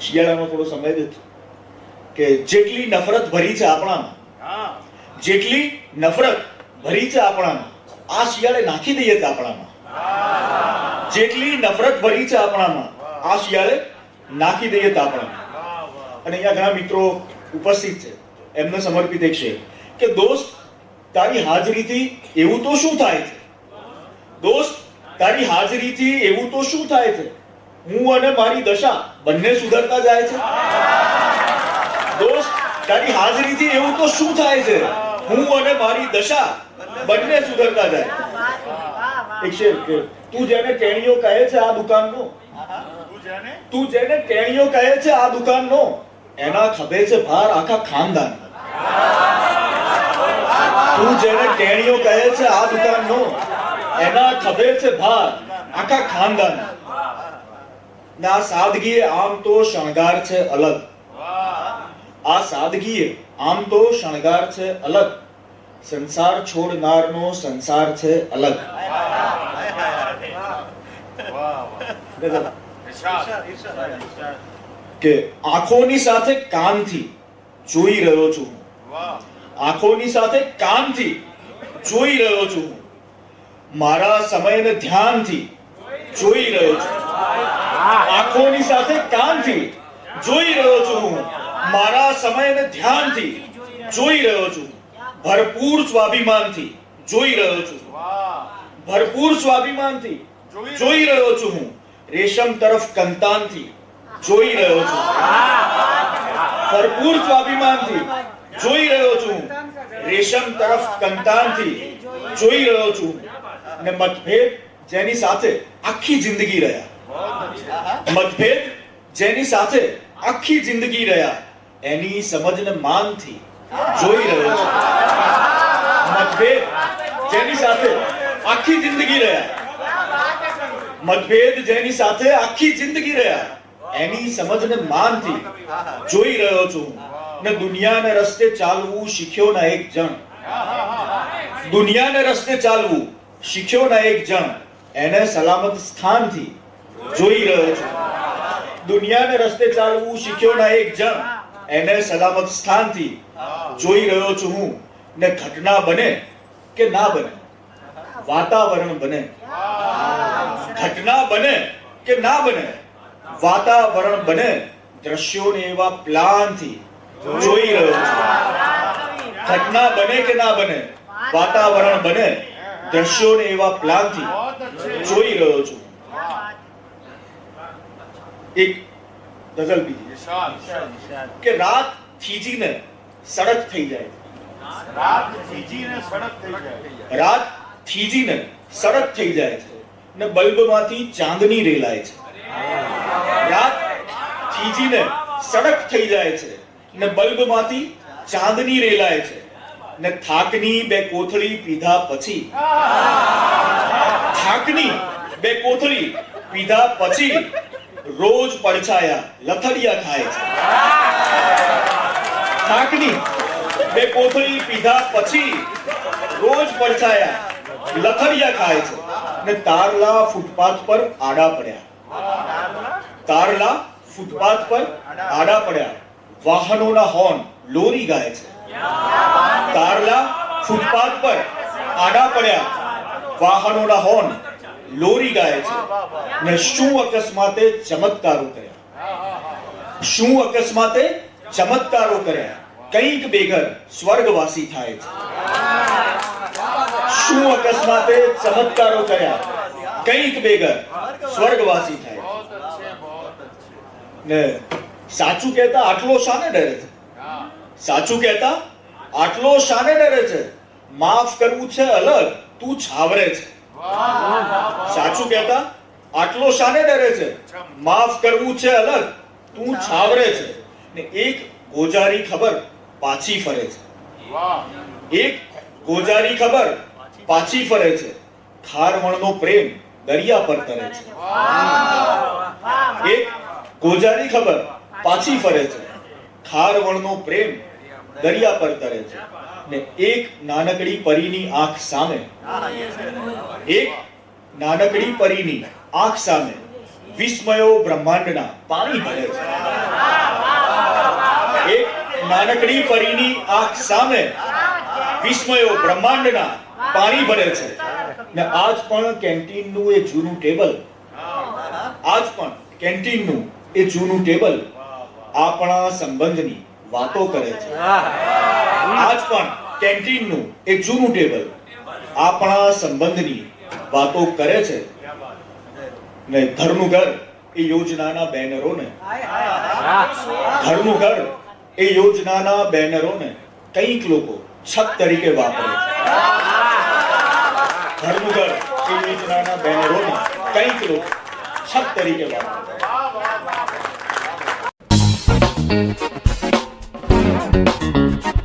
શિયાળાનો થોડો સમય જ કે જેટલી નફરત ભરી છે આપણામાં જેટલી નફરત ભરી છે આપણામાં આ શિયાળે નાખી દઈએ છે આપણામાં. જેટલી નફરત ભરી છે આપણામાં આ શિયાળે નાખી દઈએ છે આપણામાં. અને અહીંયા ઘણા મિત્રો ઉપસ્થિત છે એમને સમર્પિત એક છે કે દોસ્ત તારી હાજરીથી એવું તો શું થાય છે? દોસ્ત તારી હાજરીથી એવું તો શું થાય છે? હું અને મારી દશા બંને સુધરતા જાય છે. દોસ્ત, તારી હાજરીથી એવું તો શું થાય છે? હું અને મારી દશા બંને સુધરતા જાય. એક શેર તું જેને ટેણીઓ કહે છે આ દુકાનનો, તું જેને ટેણીઓ કહે છે આ દુકાનનો, એના ખભે છે ભાર આખા ખાનદાન. તું જેને ટેણીઓ કહે છે આ દુકાનનો, એના ખભે છે ભાર આખા ખાનદાન. ના, સાદગી આમ તો શણગાર છે અલગ. આ સાદગીએ આમ તો શણગાર છે અલગ. સંસાર છોડનારનો સંસાર છે અલગ. કે આંખોની સાથે કાનથી જોઈ રહ્યો છું. આંખોની સાથે કાનથી જોઈ રહ્યો છું. મારા સમયને ધ્યાનથી જોઈ રહ્યો છું. આંખોની સાથે કાનથી જોઈ રહ્યો છું હું. મારા સમયને ધ્યાનથી જોઈ રહ્યો છું. ભરપૂર સ્વાભિમાનથી જોઈ રહ્યો છું. ભરપૂર સ્વાભિમાનથી જોઈ રહ્યો છું હું. રેશમ તરફ કંતાનથી જોઈ રહ્યો છું. ભરપૂર સ્વાભિમાનથી જોઈ રહ્યો છું રેશમ તરફ કંતાનથી જોઈ રહ્યો છું. ને મતભેદ જેની સાથે આખી જિંદગી રહ્યા. મતભેદ જેની સાથે આખી જિંદગી રહ્યા, એની સમજને માનથી જોઈ રહ્યો છું. મતભેદ જેની સાથે આખી જિંદગી રહ્યા. મતભેદ જેની સાથે આખી જિંદગી રહ્યા, એની સમજને માનથી જોઈ રહ્યો છું. ને દુનિયાને રસ્તે ચાલવું શીખ્યો ના એક જણ. દુનિયાને રસ્તે ચાલવું શીખ્યો ના એક જણ. એને સલામત સ્થાનથી જોઈ રહ્યો છું. દુનિયાને રસ્તે ચાલવું શીખ્યોના એક જણ એને સલામત સ્થાનથી જોઈ રહ્યો છું હું. ને ઘટના બને કે ના બને? વાતાવરણ બને. ઘટના બને કે ના બને? વાતાવરણ બને દ્રશ્યોને એવા પ્લાનથી જોઈ રહ્યો છું. ઘટના બને કે ના બને? વાતાવરણ બને દ્રશ્યોને એવા પ્લાનથી જોઈ રહ્યો છું. એક ગઝલ બીજી કે રાત થીજીને સડક થઈ જાય. રાત થીજીને સડક થઈ જાય. રાત થીજીને સડક થઈ જાય છે ને બલ્બમાંથી ચાંદની રેલાય છે. રાત થીજીને સડક થઈ જાય છે ને બલ્બમાંથી ચાંદની રેલાય છે ને થાકની બે કોથળી પીધા પછી થાકની બે કોથળી પીધા પછી રોજ પડછાયા, લથડિયા ખાય છે. થાકની, બે કોથળી પીધા પછી રોજ પડછાયા, લથડિયા ખાય છે. ને તારલા ફૂટપાથ પર આડા પડ્યા. તારલા ફૂટપાથ પર આડા પડ્યા. વાહનોના હોર્ન લોરી ગાય છે. તારલા ફૂટપાથ પર આડા પડ્યા. વાહનોના હોર્ન લોરી ગાય છે. ને શું અકસ્માતે ચમત્કારો કર્યા? શું અકસ્માતે ચમત્કારો કર્યા? કંઈક બેગર સ્વર્ગવાસી થાય છે. શું અકસ્માતે ચમત્કારો કર્યા? કંઈક બેગર સ્વર્ગવાસી થાય ને સાચું કહેતા આટલો શાને ડરે છે? સાચું કહેતા આટલો શાને ડરે છે? માફ કરવું છે અલગ તું છાવરે છે. સાચું કહેતા? આટલો શાને ડરે છે? માફ કરવું છે અલગ, તું છાવરે છે. ને એક ગોજારી ખબર પાછી ફરે છે. એક ગોજારી ખબર પાછી ફરે છે. ખારવણનો પ્રેમ દરિયા પર તરે છે. એક ગોજારી ખબર પાછી ફરે છે. ખારવણનો પ્રેમ દરિયા પર તરે છે. ને એક નાનકડી પરીની આંખ સામે. એક નાનકડી પરીની આંખ સામે વિસ્મયો બ્રહ્માંડના પાણી ભરે છે. એક નાનકડી પરીની આંખ સામે વિસ્મયો બ્રહ્માંડના પાણી ભરે છે. ને આજ પણ કેન્ટીનનું એ જૂનું ટેબલ. આજ પણ કેન્ટીનનું એ જૂનું ટેબલ આપણા સંબંધની વાતો કરે છે. આજ પણ કેન્ટીનનું એ જૂનું ટેબલ આપણા સંબંધની વાતો કરે છે ને ઘરનું ઘર એ યોજનાના બેનરોને ઘરનું ઘર એ યોજનાના બેનરોને કંઈક લોકો છત તરીકે વાપરે છે. ઘરનું ઘર એ યોજનાના બેનરોને કંઈક લોકો છત તરીકે વાપરે છે. Thank you.